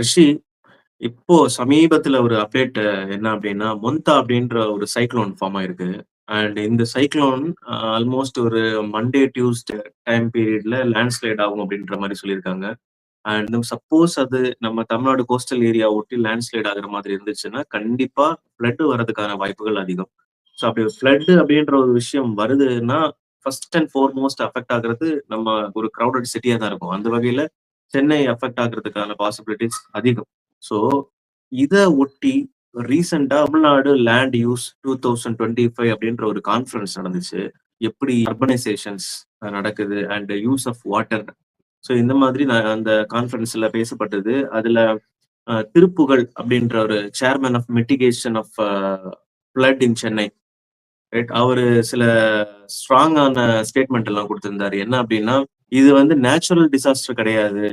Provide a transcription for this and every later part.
ரிஷி, இப்போ சமீபத்துல ஒரு அப்டேட் என்ன அப்படின்னா மொந்தா அப்படின்ற ஒரு சைக்ளோன் ஃபார்ம் ஆயிருக்கு. அண்ட் இந்த சைக்ளோன் ஆல்மோஸ்ட் ஒரு மண்டே, டியூஸ்டே டைம் பீரியட்ல லேண்ட்ஸ்லைட் ஆகும் அப்படின்ற மாதிரி சொல்லியிருக்காங்க. அண்ட் சப்போஸ் அது நம்ம தமிழ்நாடு கோஸ்டல் ஏரியா ஒட்டி லேண்ட்ஸ்லைட் ஆகுற மாதிரி இருந்துச்சுன்னா, கண்டிப்பா ஃப்ளட் வர்றதுக்கான வாய்ப்புகள் அதிகம். ஸோ அப்படி ஃப்ளட் அப்படின்ற ஒரு விஷயம் வருதுன்னா, ஃபர்ஸ்ட் அண்ட் ஃபோர்மோஸ்ட் அஃபெக்ட் ஆகுறது நம்ம ஒரு கிரவுடட் சிட்டியா தான் இருக்கும். அந்த வகையில சென்னை அஃபெக்ட் ஆகுறதுக்கான பாசிபிலிட்டிஸ் அதிகம். ஸோ இதை ஒட்டி ரீசெண்டா தமிழ்நாடு லேண்ட் யூஸ் 2025 அப்படின்ற ஒரு கான்ஃபரன்ஸ் நடந்துச்சு. எப்படி அர்பனைசேஷன்ஸ் நடக்குது and use of water. So இந்த மாதிரி நான் அந்த கான்ஃபரன்ஸ்ல பேசப்பட்டது. அதுல திருப்புகழ் அப்படின்ற ஒரு chairman of mitigation of flood in Chennai. Right. அவரு சில ஸ்ட்ராங்கான ஸ்டேட்மெண்ட் எல்லாம் குடுத்திருந்தாரு. என்ன அப்படின்னா, இது வந்து நேச்சுரல் டிசாஸ்டர் கிடையாது.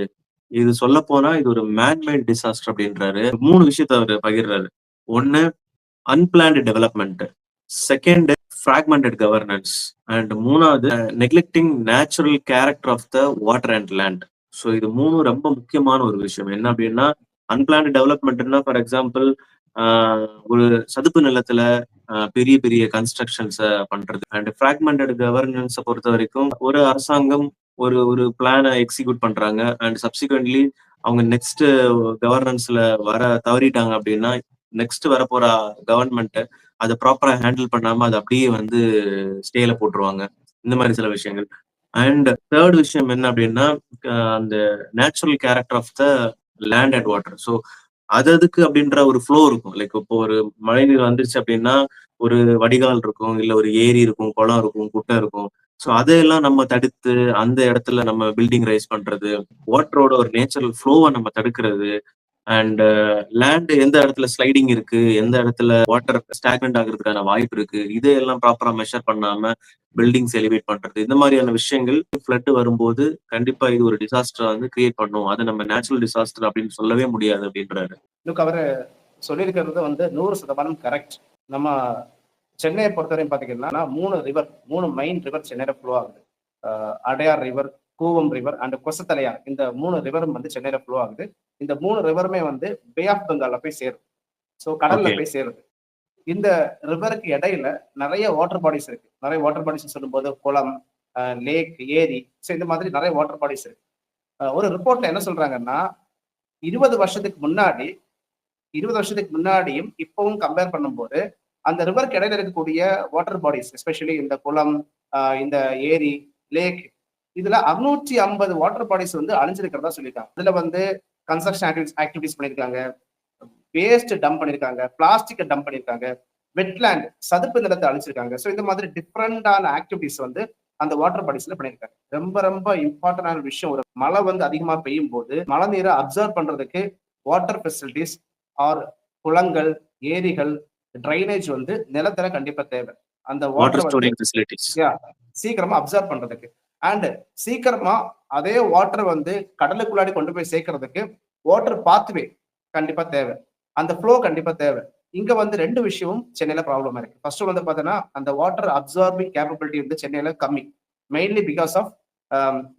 இது சொல்லப்போனா இது ஒரு மேன்மேட் டிசாஸ்டர் அப்படின்றாரு. மூணு விஷயத்த அவர் பகிர்றாரு. ஒன்னு unplanned development second fragmented governance. And மூணாவது neglecting natural character of the water and land. So இது மூணும் ரொம்ப முக்கியமான ஒரு விஷயம். என்ன அப்படின்னா, அன்பிளான்டு டெவலப்மெண்ட்னா ஃபார் எக்ஸாம்பிள் ஒரு சதுப்பு நிலத்துல பெரிய பெரிய கன்ஸ்ட்ரக்ஷன்ஸ பண்றது. அண்ட் பிராக்மெண்டட் கவர்னன்ஸை பொறுத்த வரைக்கும் ஒரு அரசாங்கம் ஒரு ஒரு பிளான எக்ஸிக்யூட் பண்றாங்க. அண்ட் சப்சிக்வெண்ட்லி அவங்க நெக்ஸ்ட் கவர்னன்ஸ்ல வர தவறிட்டாங்க அப்படின்னா, நெக்ஸ்ட் வரப்போற கவர்மெண்ட் அதை ப்ராப்பரா ஹேண்டில் பண்ணாம அதை அப்படியே வந்து ஸ்டேல போட்டுருவாங்க. இந்த மாதிரி சில விஷயங்கள். அண்ட் தேர்ட் விஷயம் என்ன அப்படின்னா, அந்த natural character of the land and water. So அது அதுக்கு அப்படின்ற ஒரு ஃப்ளோ இருக்கும். லைக் இப்போ ஒரு மழைநீர் வந்துருச்சு அப்படின்னா, ஒரு வடிகால் இருக்கும், இல்ல ஒரு ஏரி இருக்கும், குளம் இருக்கும், குட்டை இருக்கும். ஸோ அதையெல்லாம் நம்ம தடுத்து அந்த இடத்துல நம்ம பில்டிங் ரைஸ் பண்றது, வாட்டரோட ஒரு நேச்சுரல் ஃப்ளோவ நம்ம தடுக்கிறது. அண்ட் லேண்ட் uh, எந்த இடத்துல ஸ்லைடிங் இருக்கு, எந்த இடத்துல வாட்டர் ஸ்டாக்னன்ட் ஆகுறதுக்கான வாய்ப்பு இருக்கு. இதையெல்லாம் ப்ராப்பரா மெஷர் பண்ணாம பில்டிங்ஸ் எலிவேட் பண்றது. இந்த மாதிரியான விஷயங்கள் ஃப்ளட் வரும்போது கண்டிப்பா இது ஒரு டிசாஸ்டர் வந்து கிரியேட் பண்ணும். அது நம்ம நேச்சுரல் டிசாஸ்டர் அப்படின்னு சொல்லவே முடியாது அப்படின்றாரு. லுக் சொல்லியிருக்கிறது வந்து 100% கரெக்ட். நம்ம சென்னையை பொறுத்தவரையும் பாத்தீங்கன்னா மூணு ரிவர் மூணு மெயின் ரிவர் சென்னையில ஃப்ளோ ஆகுது. Adyar river, Cooum river and Kosasthalaiyar. இந்த மூணு ரிவரும் வந்து சென்னையில ஃப்ளோ ஆகுது. இந்த 3 ரிவருமே வந்து பே ஆஃப் பெங்கால்ல போய் சேருது. ஸோ கடல்ல. போய் சேருது. இந்த ரிவருக்கு இடையில நெறைய வாட்டர் பாடிஸ் இருக்கு. நெறைய வாட்டர் பாடிஸ்ன்னு சொல்லும்போது குளம், லேக், ஏரி ஸோ இந்த மாதிரி நெறைய வாட்டர் பாடிஸ் இருக்கு. ஒரு ரிப்போர்ட்ல என்ன சொல்றாங்கன்னா, 20 வருஷத்துக்கு முன்னாடி 20 வருஷத்துக்கு முன்னாடியும் இப்பவும் கம்பேர் பண்ணும்போது, அந்த ரிவருக்கு இடையில இருக்கக்கூடிய வாட்டர் பாடிஸ் எஸ்பெஷலி இந்த குளம், இந்த ஏரி, லேக் இதுல 650 வாட்டர் பாடிஸ் வந்து அழிஞ்சிருக்கிறதா சொல்லியிருக்காங்க. இதுல வந்து கன்ஸ்ட்ரக்ஷன் ஆக்டிவிட்டீஸ் ஆக்டிவிட்டீஸ் பண்ணியிருக்காங்க. வேஸ்ட் டம்ப் பண்ணியிருக்காங்க. பிளாஸ்டிக்க டம்ப் பண்ணியிருக்காங்க. வெட்லேண்ட் சதுப்பு நிலத்த அழிச்சிருக்காங்க. ஸோ இந்த மாதிரி டிஃபரண்டான ஆக்டிவிட்டீஸ் வந்து அந்த வாட்டர் பாடிஸ்ல பண்ணியிருக்காங்க. ரொம்ப ரொம்ப இம்பார்ட்டன்டான விஷயம் ஒரு மழை வந்து அதிகமா பெய்யும்போது, மழை நீரை அப்சர்வ் பண்றதுக்கு வாட்டர் ஃபெசிலிட்டீஸ் ஆர் குளங்கள், ஏரிகள், ட்ரைனேஜ் வந்து நிலத்துல கண்டிப்பா தேவை. அந்த வாட்டர் சீக்கிரமா அப்சர்வ் பண்றதுக்கு. அண்ட் சீக்கிரமா அதே வாட்டர் வந்து கடலுக்குள்ளாடி கொண்டு போய் சேர்க்கறதுக்கு வாட்டர் பாத்வே கண்டிப்பா தேவை. அந்த ஃப்ளோ கண்டிப்பா தேவை. இங்க வந்து ரெண்டு விஷயமும் சென்னையில ப்ராப்ளமா இருக்கு. ஃபர்ஸ்ட் வந்து பார்த்தோன்னா அந்த வாட்டர் அப்சார்பிங் கேப்பபிலிட்டி வந்து சென்னையில கம்மி. Mainly because of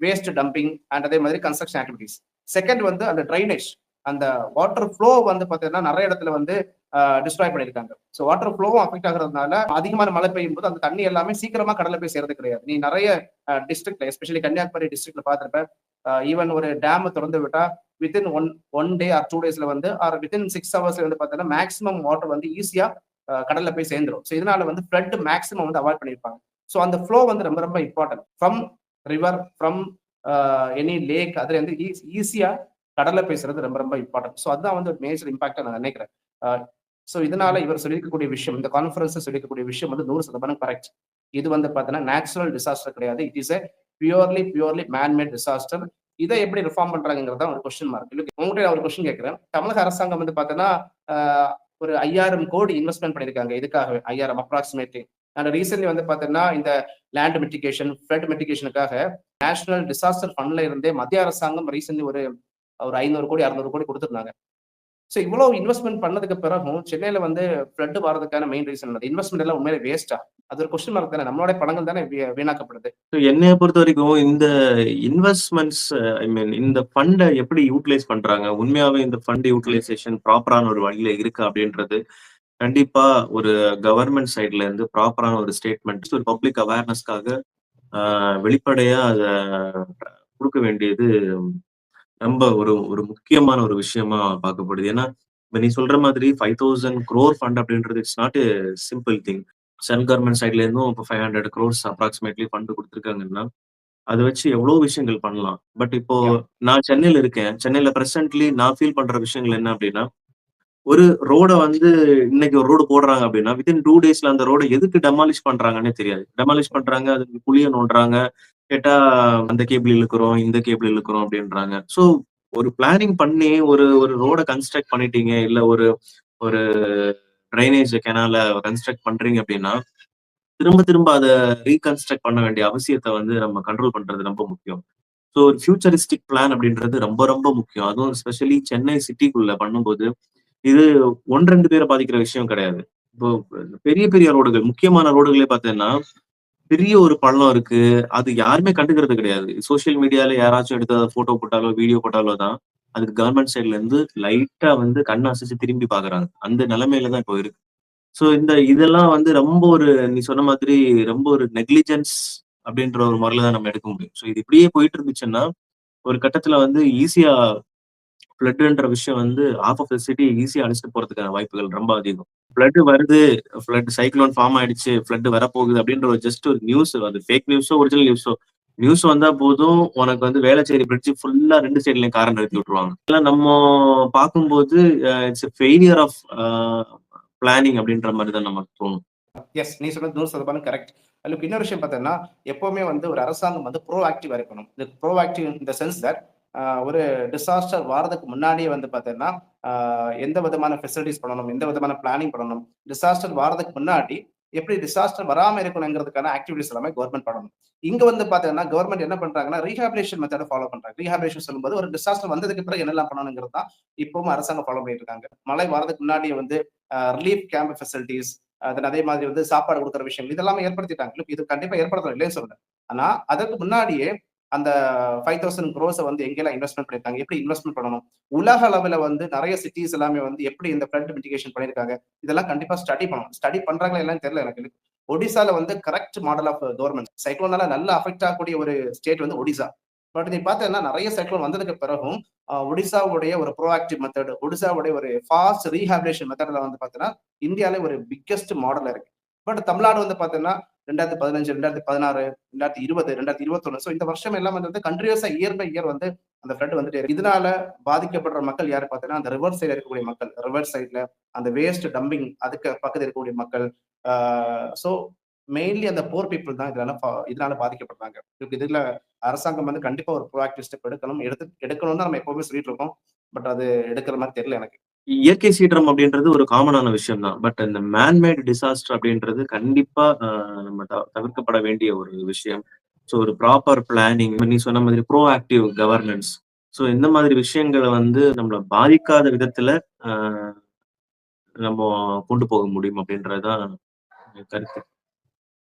waste dumping and அதே மாதிரி கன்ஸ்ட்ரக்ஷன் ஆக்டிவிட்டீஸ். செகண்ட் வந்து அந்த ட்ரைனேஜ். அந்த வாட்டர் ஃப்ளோ வந்து பார்த்தீங்கன்னா, நிறைய இடத்துல வந்து டிஸ்ட்ராய் பண்ணியிருக்காங்க. ஸோ வாட்டர் ஃப்ளோவும் அஃபெக்ட் ஆகுறதுனால அதிகமான மழை பெய்யும்போது அந்த தண்ணி எல்லாமே சீக்கிரமா கடல்ல போய் சேர்றது கிடையாது. நீ நிறைய டிஸ்ட்ரிக்ட்ல எஸ்பெஷலி கன்னியாகுமரி டிஸ்ட்ரிக்ட்ல பார்த்துருப்ப ஈவன் ஒரு டேம் திறந்து விட்டா within one one day or two டேஸ்ல வந்து ஆர் வித்தின் சிக்ஸ் ஹவர்ஸ்ல வந்து பார்த்தீங்கன்னா, மேக்ஸிமம் வாட்டர் வந்து ஈஸியா கடல்ல போய் சேர்ந்துரும். ஸோ இதனால வந்து ஃப்ளட் மேக்ஸிமம் வந்து அவாய்ட் பண்ணியிருப்பாங்க. ஸோ அந்த ஃப்ளோ வந்து ரொம்ப ரொம்ப important. From river, from any lake அதுல வந்து ஈஸியா கடல்ல பேசுறது ரொம்ப ரொம்ப இம்பார்ட்டன்ட். ஸோ அதுதான் வந்து ஒரு மேஜர் இம்பாக்டா நான் நினைக்கிறேன். ஸோ இதனால இவர் சொல்லியிருக்கக்கூடிய விஷயம், இந்த கான்ஃபரன்ஸ் சொல்லியிருக்கக்கூடிய விஷயம் வந்து 100% கரெக்ட். இது வந்து பார்த்தீங்கன்னா, நேச்சுரல் டிசாஸ்டர் கிடையாது. It is a purely purely manmade disaster. இதை எப்படி ரிஃபார்ம் பண்றாங்கிறதா தான் ஒரு கொஸ்டின் மார்க். உங்கள்கிட்ட நான் ஒரு கொஸ்டின் கேட்கிறேன். தமிழக அரசாங்கம் வந்து பார்த்தீங்கன்னா, ஒரு 5000 கோடி இன்வெஸ்ட்மெண்ட் பண்ணியிருக்காங்க. இதுக்காகவே ஐயாயிரம் அப்ராக்சிமேட்லி அண்ட் ரீசென்ட்லி வந்து பார்த்தீங்கன்னா, இந்த லேண்ட் மெட்டிகேஷன் ஃப்ளட் மெட்டிகேஷனுக்காக நேஷனல் டிசாஸ்டர் ஃபண்ட்ல இருந்தே மத்திய அரசாங்கம் ரீசென்ட்லி ஒரு ஒரு ஐநூறு கோடி, 600 கோடி கொடுத்துருந்தாங்க. ஸோ இவ்வளவு இன்வெஸ்ட்மெண்ட் பண்ணதுக்கு பிறகும் சென்னையில வந்து ஃப்ளட் வரதுக்கான மெயின் ரீசன் என்னது? இன்வெஸ்ட்மெண்ட் எல்லாம் உண்மையிலே வேஸ்டா அது ஒரு கொஸ்டின் மார்க் தானே? நம்மளோட பணங்கள் தானே வீணாக்கப்படுது. ஸோ என்னைய பொறுத்த வரைக்கும் இந்த இன்வெஸ்ட்மெண்ட்ஸ் ஐ மீன் இந்த ஃபண்டை எப்படி யூட்டிலைஸ் பண்றாங்க? உண்மையாவே இந்த ஃபண்ட் யூட்டிலைசேஷன் ப்ராப்பரான ஒரு வழியில இருக்கு அப்படின்றது கண்டிப்பா ஒரு கவர்மெண்ட் சைட்ல இருந்து ப்ராப்பரான ஒரு ஸ்டேட்மெண்ட் ஒரு பப்ளிக் அவேர்னஸ்க்காக வெளிப்படையா அதை கொடுக்க வேண்டியது ரொம்ப ஒரு ஒரு முக்கியமான ஒரு விஷயமா பார்க்கப்படுது. ஏன்னா இப்ப நீ சொல்ற மாதிரி ஃபைவ் தௌசண்ட் க்ரோர் ஃபண்ட் அப்படின்றது it's not simple thing central government சைட்ல இருந்தும் இப்போ five hundred crores approximately fund கொடுத்துருக்காங்கன்னா அதை வச்சு எவ்வளவு விஷயங்கள் பண்ணலாம். பட் இப்போ. நான் சென்னையில இருக்கேன். சென்னையில பிரசன்ட்லி நான் ஃபீல் பண்ற விஷயங்கள் என்ன அப்படின்னா ஒரு ரோட வந்து இன்னைக்கு ஒரு ரோடு போடுறாங்க அப்படின்னா வித்தின் டூ டேஸ்ல அந்த ரோட எதுக்கு டெமாலிஷ் பண்றாங்கன்னே தெரியாது. டெமாலிஷ் பண்றாங்க அதுக்கு குழிய நோண்டுறாங்க கேட்டா அந்த கேபிள் இழுக்கிறோம் இந்த கேபிள் இழுக்கிறோம் அப்படின்றாங்க. சோ ஒரு பிளானிங் பண்ணி ஒரு ஒரு ரோட கன்ஸ்ட்ரக்ட் பண்ணிட்டீங்க இல்ல ஒரு ஒரு ட்ரைனேஜ் கெனால கன்ஸ்ட்ரக்ட் பண்றீங்க அப்படின்னா திரும்ப திரும்ப அதை ரீகன்ஸ்ட்ரக்ட் பண்ண வேண்டிய அவசியத்தை வந்து நம்ம கண்ட்ரோல் பண்றது ரொம்ப முக்கியம். ஸோ ஒரு ஃபியூச்சரிஸ்டிக் பிளான் அப்படின்றது ரொம்ப ரொம்ப முக்கியம். அதுவும் ஸ்பெஷலி சென்னை சிட்டிக்குள்ள பண்ணும்போது இது ஒன்று ரெண்டு பேரை பாதிக்கிற விஷயம் கிடையாது. இப்போ பெரிய பெரிய ரோடுகள் முக்கியமான ரோடுகளே பார்த்தீங்கன்னா பெரிய ஒரு பள்ளம் இருக்கு. அது யாருமே கண்டுக்கிறது கிடையாது. சோஷியல் மீடியால யாராச்சும் எடுத்த போட்டோ போட்டாலோ வீடியோ போட்டாலோ தான் அதுக்கு கவர்மெண்ட் சைட்ல இருந்து லைட்டா வந்து கண் அசைச்சு திரும்பி பாக்குறாங்க. அந்த நிலைமையில தான் இப்போ இருக்கு. ஸோ இந்த இதெல்லாம் வந்து ரொம்ப ஒரு நீ சொன்ன மாதிரி ரொம்ப ஒரு நெக்லிஜென்ஸ் அப்படின்ற ஒரு முறையில தான் நம்ம எடுக்க முடியும். ஸோ இது இப்படியே போயிட்டு இருந்துச்சுன்னா ஒரு கட்டத்துல வந்து ஈஸியா ஃப்ளட்ன்ற விஷயம் வந்து ஆஃப் ஆஃப் த சிட்டி ஈஸியா அடிச்சுட்டு போறதுக்கான வாய்ப்புகள் ரொம்ப அதிகம். ஃப்ளட் வருது ஃப்ளட் சைக்ளோன் ஃபார்ம் ஆயிடுச்சு ஃப்ளட் வரப்போகுது அப்படின்ற ஒரு ஜஸ்ட் ஒரு நியூஸ் அது ஃபேக் நியூஸோ ஒரிஜினல் நியூஸோ நியூஸ் வந்தா போதும் உனக்கு வந்து வேலைச்சேரி பிரிட்ஜ் ஃபுல்லா ரெண்டு சைட்லயும் காரம் நிறுத்தி விட்டுருவாங்க. இதெல்லாம் நம்ம பார்க்கும்போது இட்ஸ் ஃபெயிலியர் ஆஃப் பிளானிங் அப்படின்ற மாதிரி தான் நமக்கு தோணும். எஸ் நீ சொன்னது நூறு சதவீதம் கரெக்ட் அதுக்கு இன்னொரு விஷயம் பார்த்தோம்னா எப்பவுமே வந்து ஒரு அரசாங்கம் வந்து ப்ரோ ஆக்டிவா இருக்கணும். இந்த ப்ரோ ஆக்டிவ் இந்த சென்ஸ் தட் ஒரு டிசாஸ்டர் வாரதுக்கு முன்னாடியே வந்து பார்த்தீங்கன்னா எந்த விதமான ஃபெசிலிட்டிஸ் பண்ணணும் எந்த விதமான பிளானிங் பண்ணணும் டிசாஸ்டர் வாரதுக்கு முன்னாடி எப்படி டிசாஸ்டர் வராம இருக்கணுங்கிறதுக்கான ஆக்டிவிட்டிஸ் எல்லாமே கவர்மெண்ட் பண்ணணும். இங்க வந்து பாத்தீங்கன்னா கவர்மெண்ட் என்ன பண்றாங்கன்னா ரீஹாபிலேஷன் மெத்தட ஃபாலோ பண்றாங்க. ரீஹாபிலேஷன் சொல்லும்போது ஒரு டிசாஸ்டர் வந்ததுக்கு பிறகு என்னெல்லாம் பண்ணணுங்கிறது தான் இப்பவும் அரசாங்கம் ஃபாலோ பண்ணிட்டு இருக்காங்க. மழை வரதுக்கு முன்னாடியே வந்து ரிலீஃப் கேம்ப் ஃபெசிலிட்டிஸ் அதன் அதே மாதிரி வந்து சாப்பாடு கொடுக்குற விஷயம் இதெல்லாமே ஏற்படுத்திட்டாங்க. இது கண்டிப்பா ஏற்படுத்தணும் இல்லைன்னு சொல்றேன் ஆனா அதற்கு முன்னாடியே அந்த ஃபைவ் தௌசண்ட் க்ரோஸை வந்து எங்கெல்லாம் இன்வெஸ்ட்மெண்ட் பண்ணியிருக்காங்க? எப்படி இன்வெஸ்ட்மெண்ட் பண்ணணும்? உலக அளவில் வந்து நிறைய சிட்டிஸ் எல்லாமே வந்து எப்படி இந்த ஃப்ளட் மிட்டிகேஷன் பண்ணியிருக்காங்க? இதெல்லாம் கண்டிப்பா ஸ்டடி பண்ணணும். ஸ்டடி பண்ணுறாங்களா எல்லாம் தெரியல எனக்கு. ஒடிசால வந்து கரெக்ட் மாடல் ஆஃப் கவர்மெண்ட் சைக்ளோனால நல்லா அஃபெக்ட் ஆகக்கூடிய ஒரு ஸ்டேட் வந்து ஒடிசா. பட் நீ பார்த்தீங்கன்னா நிறைய சைக்ளோன் வந்ததுக்கு பிறகும் ஒடிசாவுடைய ஒரு ப்ரோஆக்டிவ் மெத்தட் ஒடிசாவுடைய ஒரு ஃபாஸ்ட் ரீஹாபிலேஷன் மெத்தடில் வந்து பார்த்தீங்கன்னா இந்தியாவிலே ஒரு பிக்கெஸ்ட் மாடல் இருக்கு. பட் தமிழ்நாடு வந்து பார்த்தீங்கன்னா ரெண்டாயிரத்தி பதினஞ்சு ரெண்டாயிரத்தி பதினாறு ரெண்டாயிரத்தி இருபது ரெண்டாயிரத்தி இருபத்தொன்னு. ஸோ இந்த வருஷம் எல்லாம் வந்து கண்டினியூஸா இயர் பை இயர் வந்து அந்த ஃப்ளட் வந்துட்டு இதனால பாதிக்கப்படுற மக்கள் யாரு பார்த்தீங்கன்னா அந்த ரிவர் சைடு இருக்கக்கூடிய மக்கள். ரிவர் சைட்ல அந்த வேஸ்ட் டம்பிங் அதுக்கு பக்கத்தில் இருக்கக்கூடிய மக்கள். ஸோ மெயின்லி அந்த போர் பீப்புள் தான் இதனால பா- இதனால பாதிக்கப்படுறாங்க. இதுக்கு இதுல அரசாங்கம் வந்து கண்டிப்பா ஒரு ப்ரோஆக்டிவ் ஸ்டெப் எடுக்கணும். எடுத்து எடுக்கணும்னு நம்ம எப்பவுமே சொல்லிட்டு இருக்கோம். பட் அது எடுக்கிற மாதிரி தெரியல எனக்கு. இயற்கை சீற்றம் அப்படின்றது ஒரு காமனான விஷயம் தான் பட் இந்த மேன்மேட் டிசாஸ்டர் அப்படின்றது கண்டிப்பா நம்ம த- தவிர்க்கப்பட வேண்டிய ஒரு விஷயம். ஸோ ஒரு ப்ராப்பர் பிளானிங் நீ சொன்ன மாதிரி ப்ரோ ஆக்டிவ் கவர்னன்ஸ் ஸோ இந்த மாதிரி விஷயங்களை வந்து நம்மளை பாதிக்காத விதத்துல நம்ம கொண்டு போக முடியும் அப்படின்றதுதான் கருத்து.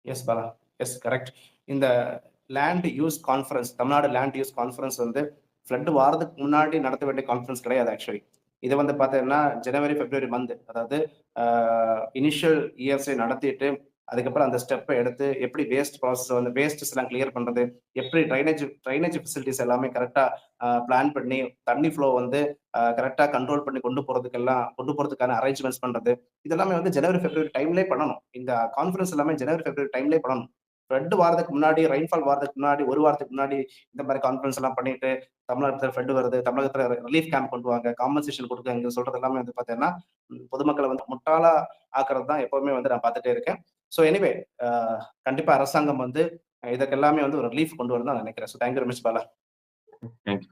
எஸ் பாலா எஸ் கரெக்ட் இந்த land use conference Tamil Nadu land use conference வந்து ஃப்ளட் வாரதுக்கு முன்னாடி நடத்த வேண்டிய கான்ஃபரன்ஸ் கிடையாது ஆக்சுவலி இதை வந்து பார்த்தீங்கன்னா ஜனவரி பிப்ரவரி மந்த் அதாவது இனிஷியல் இயர்ஸை நடத்திட்டு அதுக்கப்புறம் அந்த ஸ்டெப்பை எடுத்து எப்படி வேஸ்ட் ப்ராசஸ் வந்து வேஸ்ட்ஸ் எல்லாம் கிளியர் பண்றது எப்படி ட்ரைனேஜ் ட்ரைனேஜ் ஃபெசிலிட்டிஸ் எல்லாமே கரெக்டாக பிளான் பண்ணி தண்ணி ஃப்ளோ வந்து கரெக்டாக கண்ட்ரோல் பண்ணி கொண்டு போறதுக்கெல்லாம் கொண்டு போறதுக்கான அரேஞ்ச்மெண்ட்ஸ் பண்றது இதெல்லாமே வந்து ஜனவரி பிப்ரவரி டைம்லேயே பண்ணணும். இந்த கான்ஃபரன்ஸ் எல்லாமே ஜனவரி பிப்ரவரி டைம்லேயே பண்ணணும். ரெண்டு வாரத்துக்கு முன்னாடி ரெயின்ஃபால் வாரத்துக்கு முன்னாடி ஒரு வாரத்துக்கு முன்னாடி இந்த மாதிரி கான்ஃபரன்ஸ் எல்லாம் பண்ணிட்டு தமிழகத்துல ஃப்ளட் வருது தமிழகத்துல ரிலீஃப் கேம்ப் கொண்டு வாங்க காம்பன்சேஷன் கொடுக்குங்க சொல்றது எல்லாமே வந்து பாத்தீங்கன்னா பொதுமக்களை வந்து முட்டாளா ஆக்குறது தான் எப்பவுமே வந்து நான் பார்த்துட்டே இருக்கேன். ஸோ எனிவே கண்டிப்பா அரசாங்கம் வந்து இதற்கு எல்லாமே வந்து ஒரு ரிலீஃப் கொண்டு வரணும் நான் நினைக்கிறேன். So thank you Ramesh Bala. Thank you